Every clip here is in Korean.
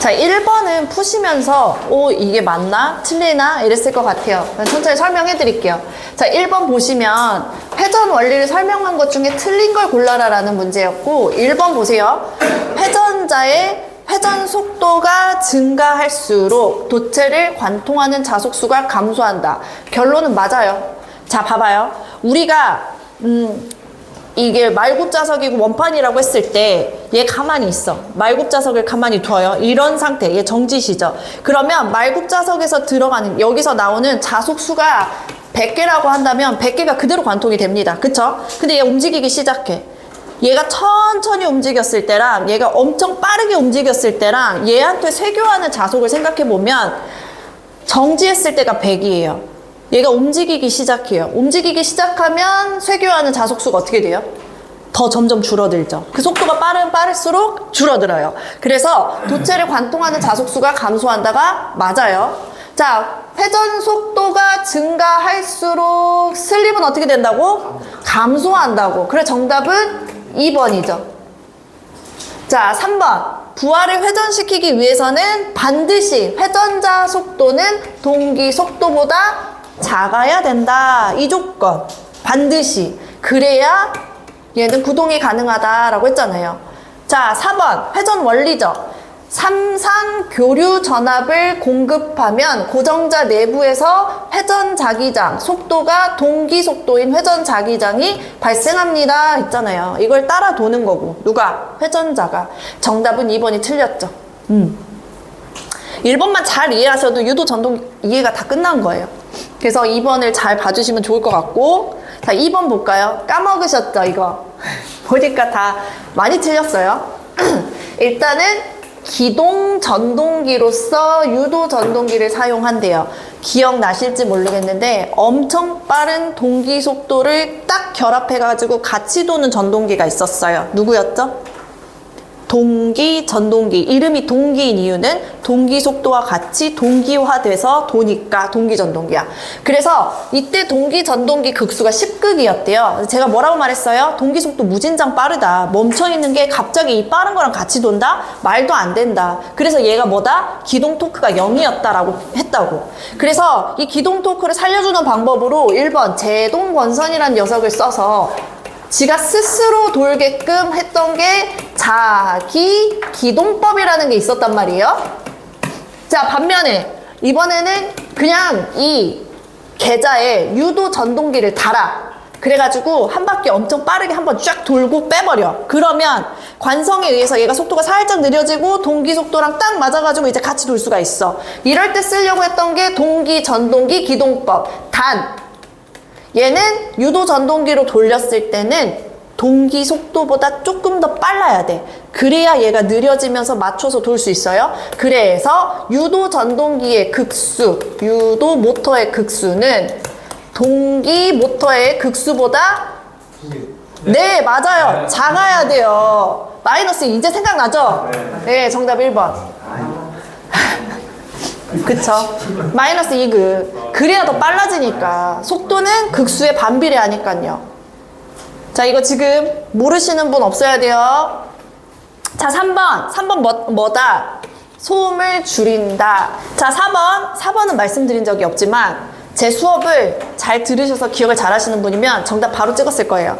자, 1번은 푸시면서, 오, 이게 맞나? 틀리나? 이랬을 것 같아요. 천천히 설명해 드릴게요. 자, 1번 보시면, 회전 원리를 설명한 것 중에 틀린 걸 골라라 라는 문제였고, 1번 보세요. 회전자의 회전 속도가 증가할수록 도체를 관통하는 자속수가 감소한다. 결론은 맞아요. 자, 봐봐요. 우리가, 음, 이게 말굽자석이고 원판이라고 했을 때 얘 가만히 있어. 말굽자석을 가만히 둬요. 이런 상태. 얘 정지시죠. 그러면 말굽자석에서 들어가는 여기서 나오는 자속수가 100개라고 한다면 100개가 그대로 관통이 됩니다. 그쵸? 근데 얘 움직이기 시작해. 얘가 천천히 움직였을 때랑 얘가 엄청 빠르게 움직였을 때랑 얘한테 쇄교하는 자속을 생각해 보면 정지했을 때가 100이에요. 얘가 움직이기 시작해요. 움직이기 시작하면 쇄교하는 자속수가 어떻게 돼요? 더 점점 줄어들죠. 그 속도가 빠르면 빠를수록 줄어들어요. 그래서 도체를 관통하는 자속수가 감소한다가 맞아요. 자, 회전 속도가 증가할수록 슬립은 어떻게 된다고? 감소한다고. 그래 정답은 2번이죠. 자, 3번. 부하를 회전시키기 위해서는 반드시 회전자 속도는 동기 속도보다 작아야 된다. 이 조건. 반드시. 그래야 얘는 구동이 가능하다라고 했잖아요. 자, 4번. 회전 원리죠. 삼산 교류 전압을 공급하면 고정자 내부에서 회전 자기장, 속도가 동기 속도인 회전 자기장이 발생합니다. 있잖아요. 이걸 따라 도는 거고. 누가? 회전자가. 정답은 2번이 틀렸죠. 음. 1번만 잘 이해하셔도 유도 전동 이해가 다 끝난 거예요. 그래서 2번을 잘 봐주시면 좋을 것 같고. 자, 2번 볼까요? 까먹으셨죠, 이거? 보니까 다 많이 틀렸어요. 일단은 기동 전동기로서 유도 전동기를 사용한대요. 기억나실지 모르겠는데 엄청 빠른 동기 속도를 딱 결합해 가지고 같이 도는 전동기가 있었어요. 누구였죠? 동기 전동기 이름이 동기인 이유는 동기 속도와 같이 동기화돼서 도니까 동기 전동기야. 그래서 이때 동기 전동기 극수가 10극이었대요. 제가 뭐라고 말했어요? 동기 속도 무진장 빠르다. 멈춰 있는 게 갑자기 이 빠른 거랑 같이 돈다? 말도 안 된다. 그래서 얘가 뭐다? 기동 토크가 0이었다라고 했다고. 그래서 이 기동 토크를 살려주는 방법으로 1번 제동 권선이라는 녀석을 써서 지가 스스로 돌게끔 했던 게 자기 기동법이라는 게 있었단 말이에요. 자, 반면에 이번에는 그냥 이 계좌에 유도 전동기를 달아. 그래가지고 한 바퀴 엄청 빠르게 한번 쫙 돌고 빼버려. 그러면 관성에 의해서 얘가 속도가 살짝 느려지고 동기 속도랑 딱 맞아가지고 이제 같이 돌 수가 있어. 이럴 때 쓰려고 했던 게 동기 전동기 기동법. 단 얘는 유도 전동기로 돌렸을 때는 동기 속도보다 조금 더 빨라야 돼. 그래야 얘가 느려지면서 맞춰서 돌 수 있어요. 그래서 유도 전동기의 극수, 유도 모터의 극수는 동기 모터의 극수보다 네, 맞아요. 작아야 돼요. 마이너스 이제 생각나죠? 네, 정답 1번. 그쵸? 마이너스 2급. 그래야 더 빨라지니까. 속도는 극수에 반비례하니까요. 자, 이거 지금 모르시는 분 없어야 돼요. 자, 3번. 3번 뭐, 뭐다? 소음을 줄인다. 자, 4번. 4번은 말씀드린 적이 없지만, 제 수업을 잘 들으셔서 기억을 잘 하시는 분이면 정답 바로 찍었을 거예요.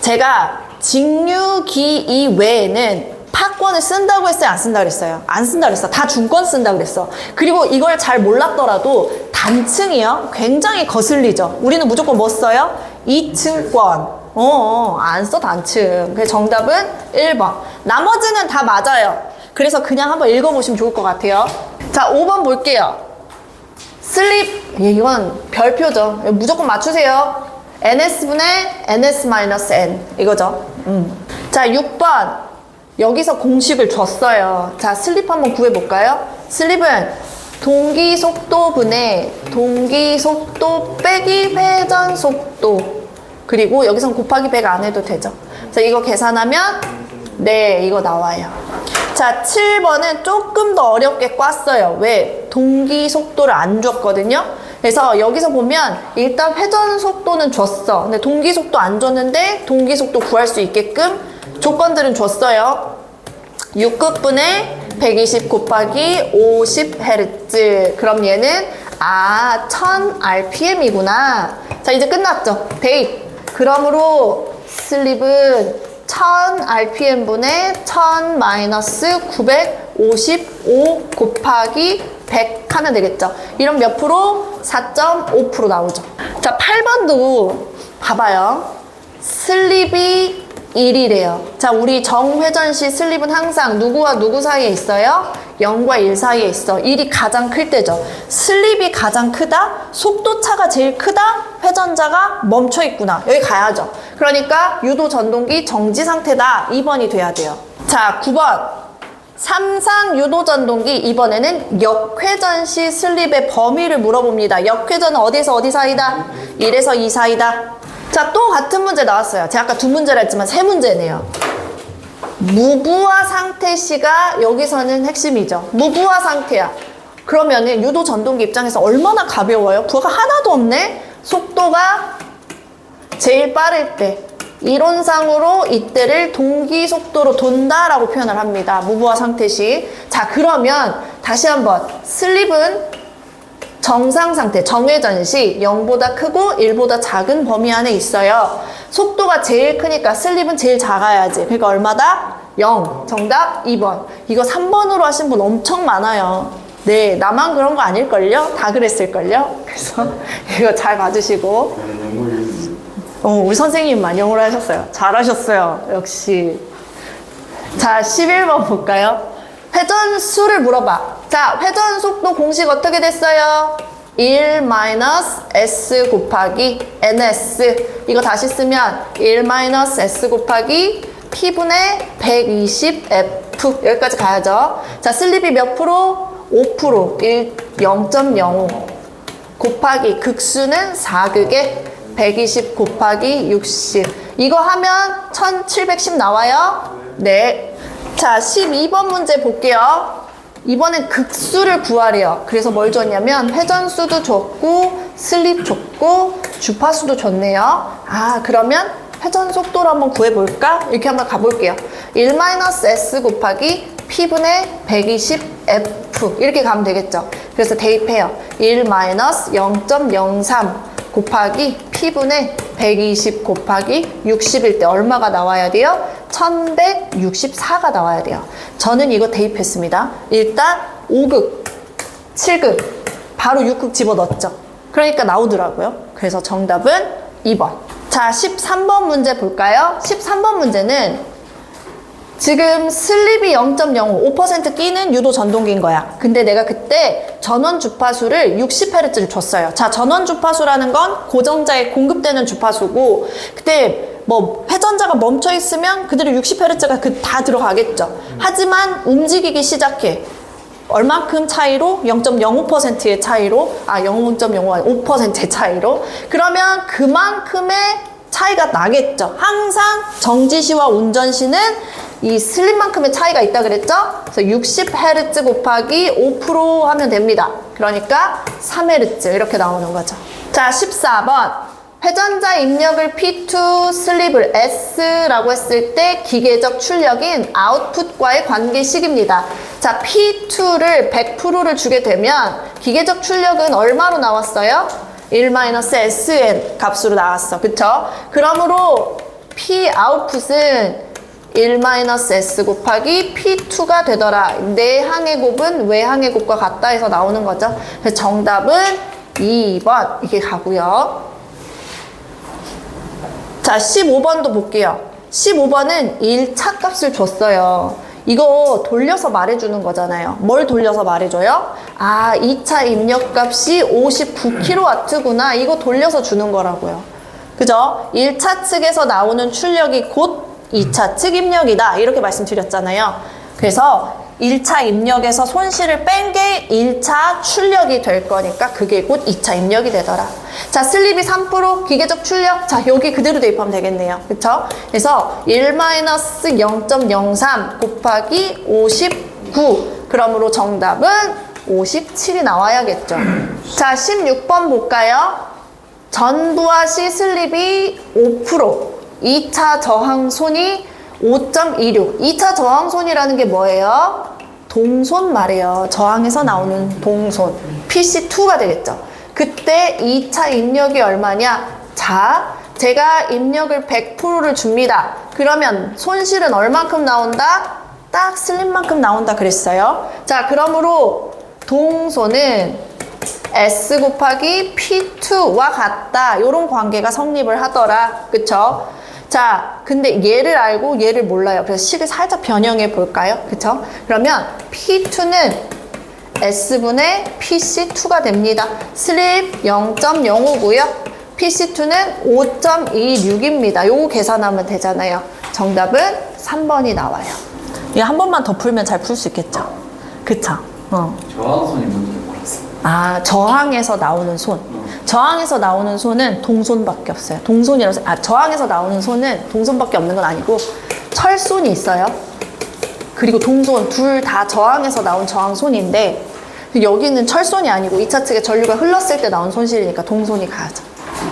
제가 직류기 이외에는 파권을 쓴다고 했어요? 안 쓴다고 그랬어요? 안 쓴다고 그랬어. 다 중권 쓴다고 그랬어. 그리고 이걸 잘 몰랐더라도 단층이요. 굉장히 거슬리죠. 우리는 무조건 뭐 써요? 2층권. 어, 안 써, 단층. 그래서 정답은 1번. 나머지는 다 맞아요. 그래서 그냥 한번 읽어보시면 좋을 것 같아요. 자, 5번 볼게요. 슬립. 예, 이건 별표죠. 무조건 맞추세요. ns분의 ns-n. 이거죠. 음. 자, 6번. 여기서 공식을 줬어요. 자, 슬립 한번 구해볼까요? 슬립은 동기 속도 분의 동기 속도 빼기 회전 속도. 그리고 여기선 곱하기 100 안 해도 되죠. 자, 이거 계산하면 네, 이거 나와요. 자, 7번은 조금 더 어렵게 꿨어요. 왜? 동기 속도를 안 줬거든요. 그래서 여기서 보면 일단 회전 속도는 줬어. 근데 동기 속도 안 줬는데 동기 속도 구할 수 있게끔 조건들은 줬어요. 6급분의 120 곱하기 50Hz. 그럼 얘는 아, 1000rpm이구나. 자, 이제 끝났죠? 대입. 그러므로 슬립은 1000rpm분의 1000 마이너스 955 곱하기 100 하면 되겠죠. 이런 몇 프로? 4.5% 나오죠. 자, 8번도 봐봐요. 슬립이 1이래요. 자, 우리 정회전 시 슬립은 항상 누구와 누구 사이에 있어요? 0과 1 사이에 있어. 1이 가장 클 때죠. 슬립이 가장 크다? 속도 차가 제일 크다? 회전자가 멈춰 있구나. 여기 가야죠. 그러니까 유도 전동기 정지 상태다. 2번이 돼야 돼요. 자, 9번. 삼상 유도 전동기 이번에는 역회전 시 슬립의 범위를 물어봅니다. 역회전은 어디에서 어디 사이다? 1에서 2 사이다. 자, 또 같은 문제 나왔어요. 제가 아까 두 문제를 했지만 세 문제네요. 무부하 상태 시가 여기서는 핵심이죠. 무부하 상태야. 그러면은 유도 전동기 입장에서 얼마나 가벼워요? 부하가 하나도 없네? 속도가 제일 빠를 때 이론상으로 이때를 동기 속도로 돈다라고 표현을 합니다. 무부하 상태 시. 자, 그러면 다시 한번 슬립은 정상 상태, 정회전 시 0보다 크고 1보다 작은 범위 안에 있어요. 속도가 제일 크니까 슬립은 제일 작아야지. 그러니까 얼마다? 0. 정답 2번. 이거 3번으로 하신 분 엄청 많아요. 네, 나만 그런 거 아닐걸요? 다 그랬을걸요? 그래서 이거 잘 봐주시고. 어, 우리 선생님만 영어로 하셨어요. 잘하셨어요. 역시. 자, 11번 볼까요? 회전 수를 물어봐. 자, 회전 속도 공식 어떻게 됐어요? 1 마이너스 s 곱하기 ns. 이거 다시 쓰면 1 마이너스 s 곱하기 p분의 120f. 여기까지 가야죠. 자, 슬립이 몇 프로? 5%. 1, 0.05. 곱하기 극수는 4극에 120 곱하기 60. 이거 하면 1710 나와요? 네. 자, 12번 문제 볼게요. 이번엔 극수를 구하래요. 그래서 뭘 줬냐면 회전수도 줬고 슬립 줬고 주파수도 줬네요. 아, 그러면 회전 속도를 한번 구해볼까? 이렇게 한번 가볼게요. 1-s 곱하기 p분의 120f 이렇게 가면 되겠죠. 그래서 대입해요. 1-0.03 곱하기 p분의 120 곱하기 60일 때 얼마가 나와야 돼요? 1164가 나와야 돼요. 저는 이거 대입했습니다. 일단 5극, 7극, 바로 6극 집어넣었죠. 그러니까 나오더라고요. 그래서 정답은 2번. 자, 13번 문제 볼까요? 13번 문제는 지금 슬립이 0.05, 5% 끼는 유도 전동기인 거야. 근데 내가 그때 전원 주파수를 60Hz를 줬어요. 자, 전원 주파수라는 건 고정자에 공급되는 주파수고, 그때 뭐 회전자가 멈춰 있으면 그대로 60Hz가 그 다 들어가겠죠. 하지만 움직이기 시작해. 얼만큼 차이로? 0.05%의 차이로? 아, 0.05, 5%의 차이로? 그러면 그만큼의 차이가 나겠죠. 항상 정지시와 운전시는 이 슬립만큼의 차이가 있다 그랬죠? 그래서 60Hz 곱하기 5% 하면 됩니다. 그러니까 3Hz 이렇게 나오는 거죠. 자, 14번. 회전자 입력을 P2, 슬립을 S라고 했을 때 기계적 출력인 아웃풋과의 관계식입니다. 자, P2를 100%를 주게 되면 기계적 출력은 얼마로 나왔어요? 1-SN 값으로 나왔어. 그쵸? 그러므로 P 아웃풋은 1-S 곱하기 P2가 되더라. 내 항의 곱은 외 항의 곱과 같다 해서 나오는 거죠. 그래서 정답은 2번 이게 가고요. 자, 15번도 볼게요. 15번은 1차 값을 줬어요. 이거 돌려서 말해주는 거잖아요. 뭘 돌려서 말해줘요? 아, 2차 입력값이 59kW구나. 이거 돌려서 주는 거라고요. 그죠? 1차 측에서 나오는 출력이 곧 2차 측 입력이다. 이렇게 말씀드렸잖아요. 그래서 1차 입력에서 손실을 뺀 게 1차 출력이 될 거니까 그게 곧 2차 입력이 되더라. 자, 슬립이 3% 기계적 출력. 자, 여기 그대로 대입하면 되겠네요. 그쵸? 그래서 1-0.03 곱하기 59. 그러므로 정답은 57이 나와야겠죠. 자, 16번 볼까요? 전부하 시 슬립이 5%. 2차 저항 손이 5.26. 2차 저항손이라는 게 뭐예요? 동손 말이에요. 저항에서 나오는 동손. PC2가 되겠죠. 그때 2차 입력이 얼마냐? 자, 제가 입력을 100%를 줍니다. 그러면 손실은 얼만큼 나온다? 딱 슬림만큼 나온다 그랬어요. 자, 그러므로 동손은 S 곱하기 P2와 같다. 이런 관계가 성립을 하더라. 그쵸? 자, 근데 얘를 알고 얘를 몰라요. 그래서 식을 살짝 변형해 볼까요? 그쵸? 그러면 P2는 S분의 PC2가 됩니다. 슬립 0.05고요. PC2는 5.26입니다. 요거 계산하면 되잖아요. 정답은 3번이 나와요. 이거 한 번만 더 풀면 잘 풀 수 있겠죠? 그쵸? 어. 저항선이 뭔지 몰랐어. 아, 저항에서 나오는 손. 저항에서 나오는 손은 동손밖에 없어요. 동손이라서, 아, 저항에서 나오는 손은 동손밖에 없는 건 아니고, 철손이 있어요. 그리고 동손, 둘 다 저항에서 나온 저항손인데, 여기는 철손이 아니고 2차 측에 전류가 흘렀을 때 나온 손실이니까 동손이 가야죠.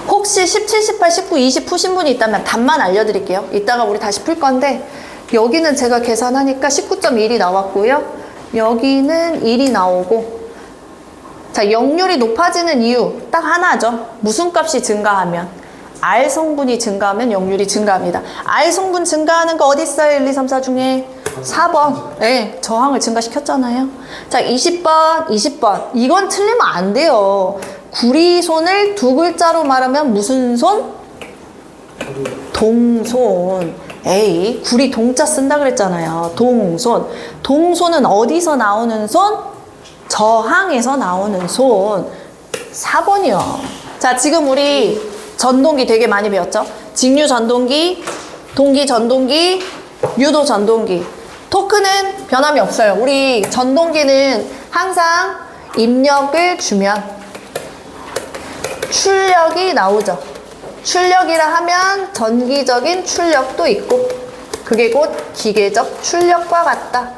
혹시 17, 18, 19, 20 푸신 분이 있다면 답만 알려드릴게요. 이따가 우리 다시 풀 건데, 여기는 제가 계산하니까 19.1이 나왔고요. 여기는 1이 나오고, 자, 역률이 높아지는 이유 딱 하나죠. 무슨 값이 증가하면 R 성분이 증가하면 역률이 증가합니다. R 성분 증가하는 거 어디 있어요? 1, 2, 3, 4 중에 4번. 네, 저항을 증가시켰잖아요. 자, 20번, 20번. 이건 틀리면 안 돼요. 구리손을 두 글자로 말하면 무슨 손? 동손. 에이, 구리 동자 쓴다 그랬잖아요. 동손. 동손은 어디서 나오는 손? 저항에서 나오는 손 4번이요. 자, 지금 우리 전동기 되게 많이 배웠죠? 직류 전동기, 동기 전동기, 유도 전동기. 토크는 변함이 없어요. 우리 전동기는 항상 입력을 주면 출력이 나오죠. 출력이라 하면 전기적인 출력도 있고 그게 곧 기계적 출력과 같다.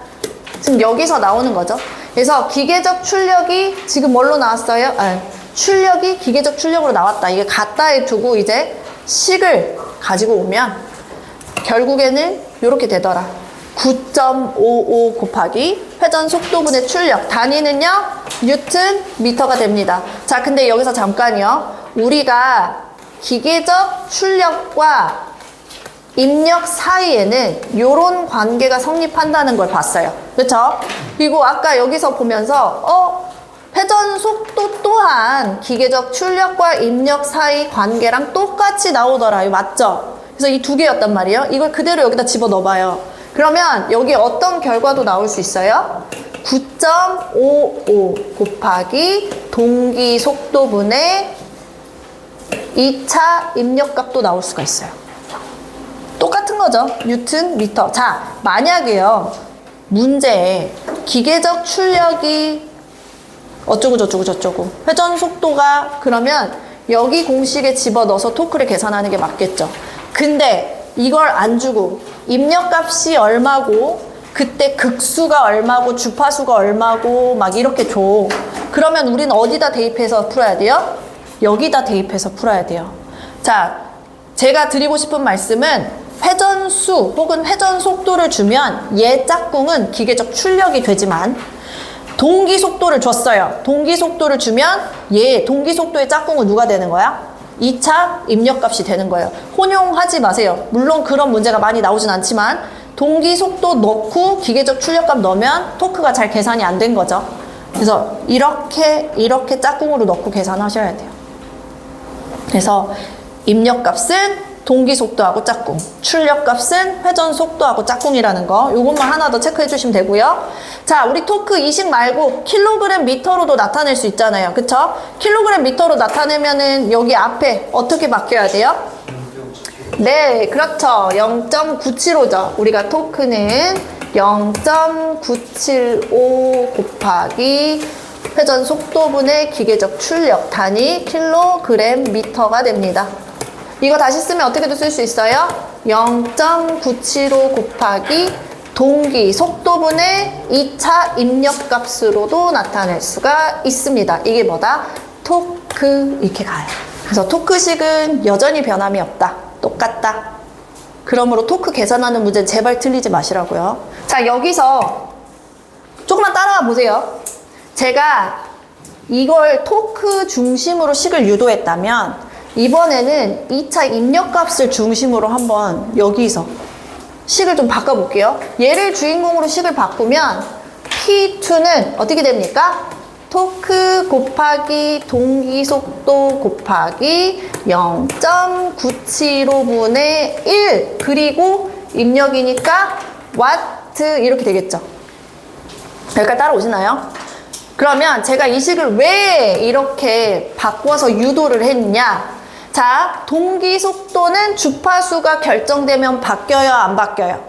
지금 여기서 나오는 거죠. 그래서 기계적 출력이 지금 뭘로 나왔어요? 아, 출력이 기계적 출력으로 나왔다. 이게 같다에 두고 이제 식을 가지고 오면 결국에는 이렇게 되더라. 9.55 곱하기 회전 속도분의 출력 단위는요 뉴튼 미터가 됩니다. 자, 근데 여기서 잠깐요. 우리가 기계적 출력과 입력 사이에는 이런 관계가 성립한다는 걸 봤어요. 그렇죠? 그리고 아까 여기서 보면서 어 회전 속도 또한 기계적 출력과 입력 사이 관계랑 똑같이 나오더라. 이거 맞죠? 그래서 이 두 개였단 말이에요. 이걸 그대로 여기다 집어 넣어봐요. 그러면 여기 어떤 결과도 나올 수 있어요? 9.55 곱하기 동기 속도분의 2차 입력값도 나올 수가 있어요. 똑같은 거죠. 뉴튼 미터. 자, 만약에요. 문제에 기계적 출력이 어쩌고 저쩌고 저쩌고 회전 속도가 그러면 여기 공식에 집어넣어서 토크를 계산하는 게 맞겠죠. 근데 이걸 안 주고 입력값이 얼마고 그때 극수가 얼마고 주파수가 얼마고 막 이렇게 줘. 그러면 우리는 어디다 대입해서 풀어야 돼요? 여기다 대입해서 풀어야 돼요. 자, 제가 드리고 싶은 말씀은 회전수 혹은 회전 속도를 주면 얘 짝꿍은 기계적 출력이 되지만 동기 속도를 줬어요. 동기 속도를 주면 얘 동기 속도의 짝꿍은 누가 되는 거야? 2차 입력값이 되는 거예요. 혼용하지 마세요. 물론 그런 문제가 많이 나오진 않지만 동기 속도 넣고 기계적 출력값 넣으면 토크가 잘 계산이 안 된 거죠. 그래서 이렇게 이렇게 짝꿍으로 넣고 계산하셔야 돼요. 그래서 입력값은 동기 속도하고 짝꿍, 출력 값은 회전 속도하고 짝꿍이라는 거 요것만 하나 더 체크해 주시면 되고요. 자, 우리 토크 이식 말고 킬로그램 미터로도 나타낼 수 있잖아요. 그쵸? 킬로그램 미터로 나타내면은 여기 앞에 어떻게 바뀌어야 돼요? 네, 그렇죠. 0.975죠. 우리가 토크는 0.975 곱하기 회전 속도분의 기계적 출력 단위 킬로그램 미터가 됩니다. 이거 다시 쓰면 어떻게도 쓸 수 있어요? 0.975 곱하기 동기 속도분의 2차 입력값으로도 나타낼 수가 있습니다. 이게 뭐다? 토크 이렇게 가요. 그래서 토크식은 여전히 변함이 없다. 똑같다. 그러므로 토크 계산하는 문제는 제발 틀리지 마시라고요. 자, 여기서 조금만 따라와 보세요. 제가 이걸 토크 중심으로 식을 유도했다면 이번에는 2차 입력값을 중심으로 한번 여기서 식을 좀 바꿔볼게요. 얘를 주인공으로 식을 바꾸면 P2는 어떻게 됩니까? 토크 곱하기 동기 속도 곱하기 0.975분의 1 그리고 입력이니까 와트 이렇게 되겠죠. 여기까지 따라오시나요? 그러면 제가 이 식을 왜 이렇게 바꿔서 유도를 했냐? 자, 동기 속도는 주파수가 결정되면 바뀌어요, 안 바뀌어요?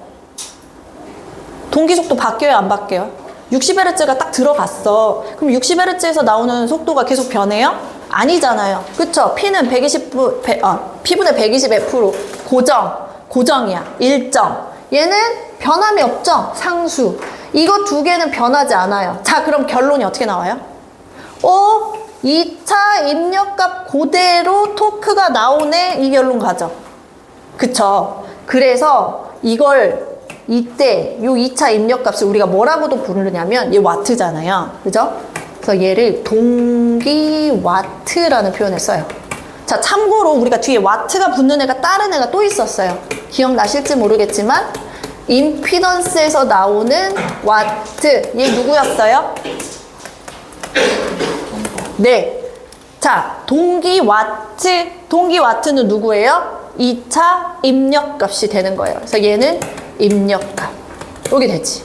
동기 속도 바뀌어요, 안 바뀌어요? 60Hz가 딱 들어갔어. 그럼 60Hz에서 나오는 속도가 계속 변해요? 아니잖아요. 그쵸? P는 120, 어, P분의 120F로 고정, 고정이야. 일정. 얘는 변함이 없죠? 상수. 이거 두 개는 변하지 않아요. 자, 그럼 결론이 어떻게 나와요? 어, 2차 입력값 그대로 토크가 나오네? 이 결론 가죠. 그쵸. 그래서 이걸 이때 요 2차 입력값을 우리가 뭐라고도 부르냐면 얘 와트잖아요. 그죠? 그래서 얘를 동기 와트라는 표현을 써요. 자, 참고로 우리가 뒤에 와트가 붙는 애가 다른 애가 또 있었어요. 기억나실지 모르겠지만 임피던스에서 나오는 와트 얘 누구였어요? 네. 자, 동기 와트, 동기 와트는 누구예요? 2차 입력값이 되는 거예요. 그래서 얘는 입력값. 여기 되지.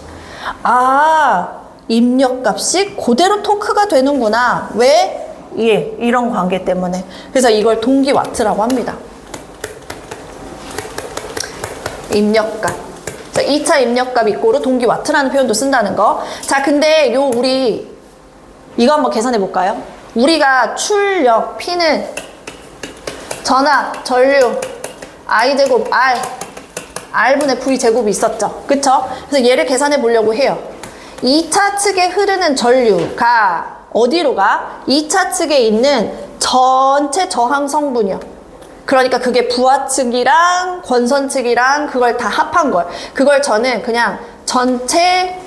아, 입력값이 그대로 토크가 되는구나. 왜? 예, 이런 관계 때문에. 그래서 이걸 동기 와트라고 합니다. 입력값. 자, 2차 입력값 이꼬르 동기 와트라는 표현도 쓴다는 거. 자, 근데 요 우리 이거 한번 계산해 볼까요? 우리가 출력 P는 전압, 전류, I 제곱 R, R분의 V 제곱이 있었죠. 그쵸? 그래서 얘를 계산해 보려고 해요. 2차 측에 흐르는 전류가 어디로 가? 2차 측에 있는 전체 저항 성분이요. 그러니까 그게 부하 측이랑 권선 측이랑 그걸 다 합한 걸. 그걸 저는 그냥 전체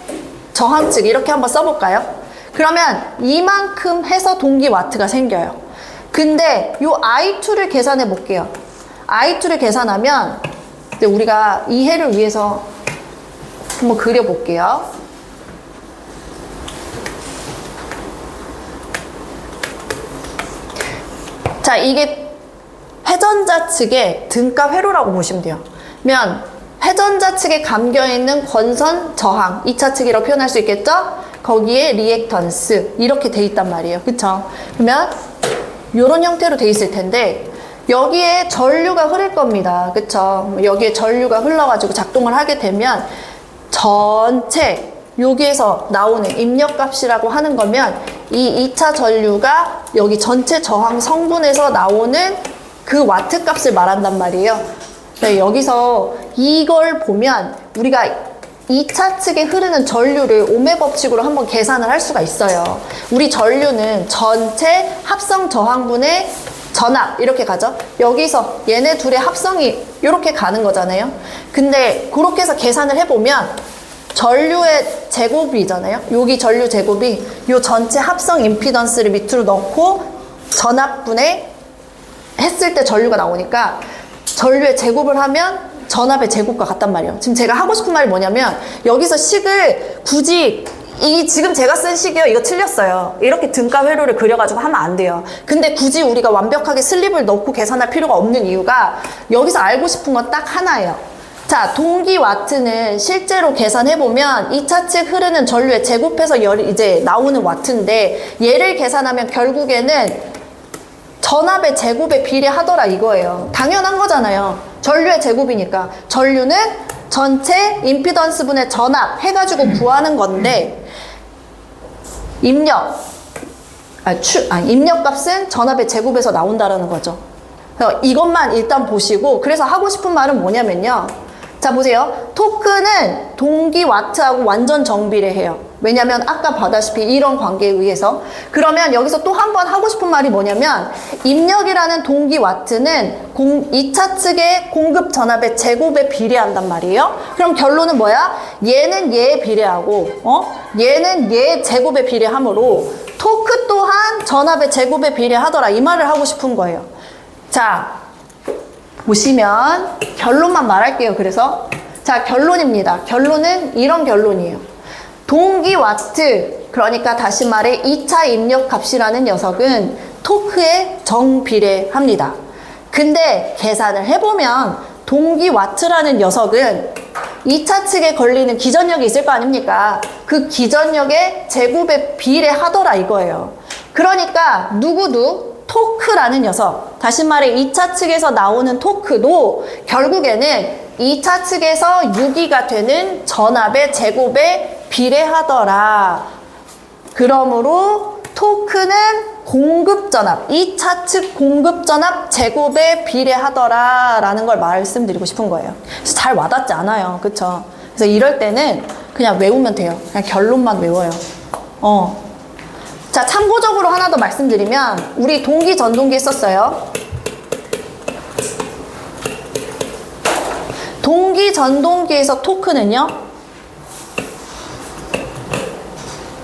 저항 측 이렇게 한번 써볼까요? 그러면 이만큼 해서 동기 와트가 생겨요. 근데 요 I2를 계산해 볼게요. I2를 계산하면 우리가 이해를 위해서 한번 그려 볼게요. 자, 이게 회전자 측의 등가 회로라고 보시면 돼요. 면 회전자 측에 감겨 있는 권선 저항 2차 측이라고 표현할 수 있겠죠? 거기에 리액턴스 이렇게 돼 있단 말이에요. 그쵸? 그러면 이런 형태로 돼 있을 텐데 여기에 전류가 흐를 겁니다. 그쵸? 여기에 전류가 흘러가지고 작동을 하게 되면 전체 여기에서 나오는 입력값이라고 하는 거면 이 2차 전류가 여기 전체 저항 성분에서 나오는 그 와트 값을 말한단 말이에요. 네, 여기서 이걸 보면 우리가 2차 측에 흐르는 전류를 오메 법칙으로 한번 계산을 할 수가 있어요. 우리 전류는 전체 합성 저항분의 전압 이렇게 가죠. 여기서 얘네 둘의 합성이 이렇게 가는 거잖아요. 근데 그렇게 해서 계산을 해보면 전류의 제곱이잖아요. 여기 전류 제곱이 요 전체 합성 임피던스를 밑으로 넣고 전압분의 했을 때 전류가 나오니까 전류의 제곱을 하면 전압의 제곱과 같단 말이에요. 지금 제가 하고 싶은 말이 뭐냐면 여기서 식을 굳이 이 지금 제가 쓴 식이요 이거 틀렸어요. 이렇게 등가 회로를 그려가지고 하면 안 돼요. 근데 굳이 우리가 완벽하게 슬립을 넣고 계산할 필요가 없는 이유가 여기서 알고 싶은 건 딱 하나예요. 자, 동기 와트는 실제로 계산해보면 2차 측 흐르는 전류의 제곱해서 열이 이제 나오는 와트인데 얘를 계산하면 결국에는 전압의 제곱에 비례하더라 이거예요. 당연한 거잖아요. 전류의 제곱이니까. 전류는 전체 임피던스 분의 전압 해가지고 구하는 건데 입력 아, 추, 아, 입력 값은 전압의 제곱에서 나온다라는 거죠. 그래서 이것만 일단 보시고 그래서 하고 싶은 말은 뭐냐면요. 자 보세요. 토크는 동기 와트하고 완전 정비례해요. 왜냐면 아까 봐다시피 이런 관계에 의해서 그러면 여기서 또 한 번 하고 싶은 말이 뭐냐면 입력이라는 동기 와트는 공, 2차 측의 공급 전압의 제곱에 비례한단 말이에요. 그럼 결론은 뭐야? 얘는 얘에 비례하고 어? 얘는 얘 제곱에 비례하므로 토크 또한 전압의 제곱에 비례하더라 이 말을 하고 싶은 거예요. 자, 보시면 결론만 말할게요. 그래서 자 결론입니다. 결론은 이런 결론이에요. 동기 와트 그러니까 다시 말해 2차 입력 값이라는 녀석은 토크에 정비례합니다. 근데 계산을 해보면 동기 와트라는 녀석은 2차 측에 걸리는 기전력이 있을 거 아닙니까? 그 기전력의 제곱에 비례하더라 이거예요. 그러니까 누구도 토크라는 녀석, 다시 말해 2차 측에서 나오는 토크도 결국에는 2차 측에서 유기가 되는 전압의 제곱에 비례하더라. 그러므로 토크는 공급 전압, 2차 측 공급 전압 제곱에 비례하더라 라는 걸 말씀드리고 싶은 거예요. 잘 와닿지 않아요. 그쵸? 그래서 이럴 때는 그냥 외우면 돼요. 그냥 결론만 외워요. 어. 자, 참고적으로 하나 더 말씀드리면, 우리 동기 전동기 썼어요. 동기 전동기에서 토크는요,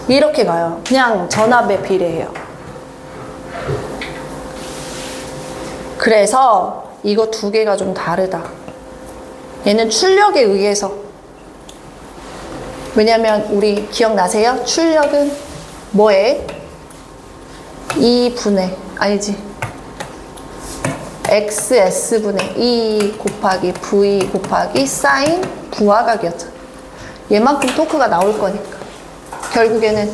이렇게 가요. 그냥 전압에 비례해요. 그래서 이거 두 개가 좀 다르다. 얘는 출력에 의해서. 왜냐면 우리 기억나세요? 출력은 뭐에? 2분의 아니지 XS분의 2 곱하기 V 곱하기 사인 부하각이었잖아 얘만큼 토크가 나올 거니까 결국에는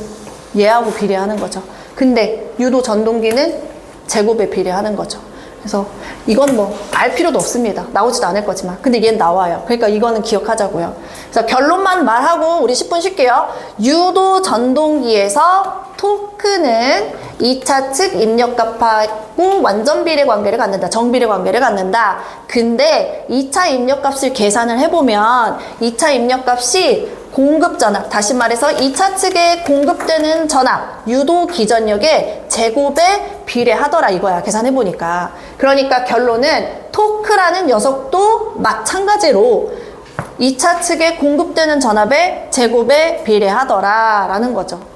얘하고 비례하는 거죠 근데 유도 전동기는 제곱에 비례하는 거죠 그래서 이건 뭐 알 필요도 없습니다. 나오지도 않을 거지만. 근데 얘는 나와요. 그러니까 이거는 기억하자고요. 그래서 결론만 말하고 우리 10분 쉴게요. 유도 전동기에서 토크는 2차 측 입력값하고 완전 비례 관계를 갖는다. 정비례 관계를 갖는다. 근데 2차 입력값을 계산을 해보면 2차 입력값이 공급 전압, 다시 말해서 2차 측에 공급되는 전압, 유도 기전력의 제곱에 비례하더라 이거야. 계산해 보니까. 그러니까 결론은 토크라는 녀석도 마찬가지로 2차 측에 공급되는 전압의 제곱에 비례하더라 라는 거죠.